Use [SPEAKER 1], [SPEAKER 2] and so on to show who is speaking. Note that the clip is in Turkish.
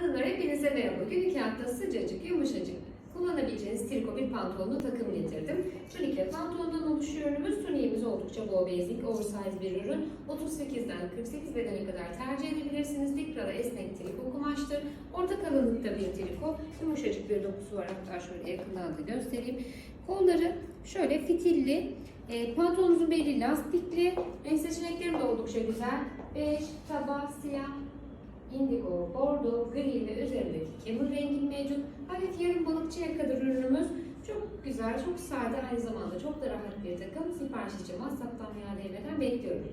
[SPEAKER 1] Hanımlar hepinize merhaba. Gün iki hatta sıcacık, yumuşacık kullanabileceğiniz triko bir pantolonlu takım getirdim. Tunike pantolondan oluşuyor ürünümüz. Tuniğimiz oldukça bol basic, oversize bir ürün. 38'den 48 bedene kadar tercih edebilirsiniz. Likralı esnek triko kumaştır. Orta kalınlıkta bir triko. Yumuşacık bir dokusu var. Hatta şöyle yakından da göstereyim. Kolları şöyle fitilli. E, pantolonunuzun belli lastikli. Renk seçenekleri de oldukça güzel. Bej, taba, siyah, indigo, bordo, gri ve üzerindeki kemur rengi mevcut. Hafif yarım balıkçıya kadar ürünümüz. Çok güzel, çok sade, aynı zamanda çok da rahat bir takım. Sipariş için WhatsApp'tan veya DM'den bekliyorum.